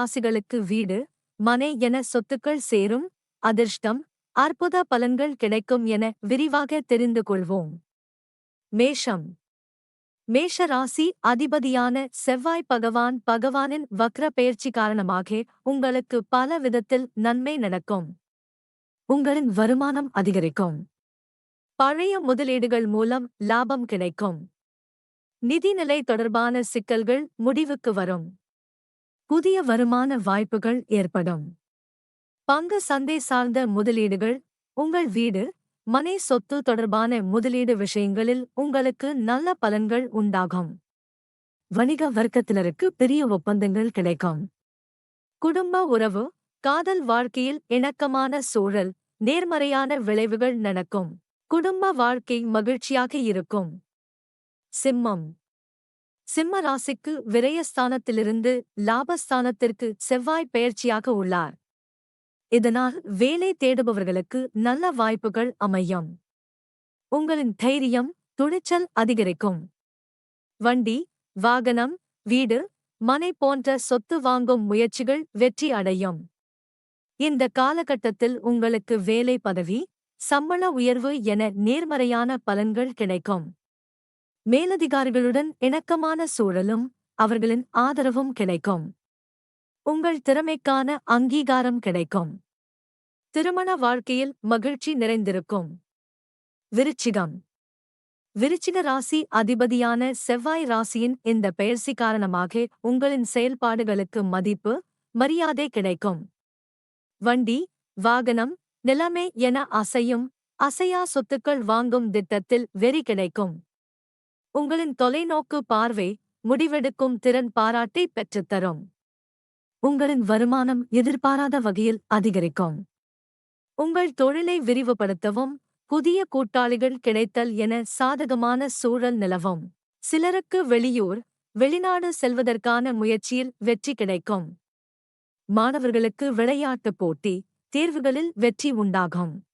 ராசிகளுக்கு வீடு மனை என சொத்துக்கள் சேரும் அதிர்ஷ்டம் அற்புத பலன்கள் கிடைக்கும் என விரிவாக தெரிந்து கொள்வோம். மேஷம். மேஷ ராசி அதிபதியான செவ்வாய் பகவான் பகவானின் வக்ர பெயர்ச்சி காரணமாக உங்களுக்கு பல விதத்தில் நன்மை நடக்கும். உங்களின் வருமானம் அதிகரிக்கும். பழைய முதலீடுகள் மூலம் லாபம் கிடைக்கும். நிதிநிலை தொடர்பான சிக்கல்கள் முடிவுக்கு வரும். புதிய வருமான வாய்ப்புகள் ஏற்படும். பங்கு சந்தை சார்ந்த முதலீடுகள் உங்கள் வீடு மனை சொத்து தொடர்பான முதலீடு விஷயங்களில் உங்களுக்கு நல்ல பலன்கள் உண்டாகும். வணிக வர்க்கத்தினருக்கு பெரிய ஒப்பந்தங்கள் கிடைக்கும். குடும்ப உறவு காதல் வாழ்க்கையில் இணக்கமான சூழல் நேர்மறையான விளைவுகள் நடக்கும். குடும்ப வாழ்க்கை மகிழ்ச்சியாக இருக்கும். சிம்மம். சிம்ம ராசிக்கு விரயஸ்தானத்திலிருந்து லாபஸ்தானத்திற்கு செவ்வாய் பெயர்ச்சியாக உள்ளார். இதனால் வேலை தேடுபவர்களுக்கு நல்ல வாய்ப்புகள் அமையும். உங்களின் தைரியம் துணிச்சல் அதிகரிக்கும். வண்டி வாகனம் வீடு மனை போன்ற சொத்து வாங்கும் முயற்சிகள் வெற்றி அடையும். இந்த காலகட்டத்தில் உங்களுக்கு வேலை பதவி சம்பள உயர்வு என நேர்மறையான பலன்கள் கிடைக்கும். மேலதிகாரிகளுடன் இணக்கமான சூழலும் அவர்களின் ஆதரவும் கிடைக்கும். உங்கள் திறமைக்கான அங்கீகாரம் கிடைக்கும். திருமண வாழ்க்கையில் மகிழ்ச்சி நிறைந்திருக்கும். விருச்சிகம். விருச்சிக ராசி அதிபதியான செவ்வாய் ராசியின் இந்த பெயர்ச்சி காரணமாக உங்களின் செயல்பாடுகளுக்கு மதிப்பு மரியாதை கிடைக்கும். வண்டி வாகனம் நிலைமை என அசையும் அசையா சொத்துக்கள் வாங்கும் திட்டத்தில் வெறி கிடைக்கும். உங்களின் தொலைநோக்கு பார்வை முடிவெடுக்கும் திறன் பாராட்டை பெற்றுத்தரும் உங்களின் வருமானம் எதிர்பாராத வகையில் அதிகரிக்கும். உங்கள் தொழிலை விரிவுபடுத்தவும் புதிய கூட்டாளிகள் கிடைத்தல் என சாதகமான சூழல் நிலவும். சிலருக்கு வெளியூர் வெளிநாடு செல்வதற்கான முயற்சியில் வெற்றி கிடைக்கும். மாணவர்களுக்கு விளையாட்டுப் போட்டி தேர்வுகளில் வெற்றி உண்டாகும்.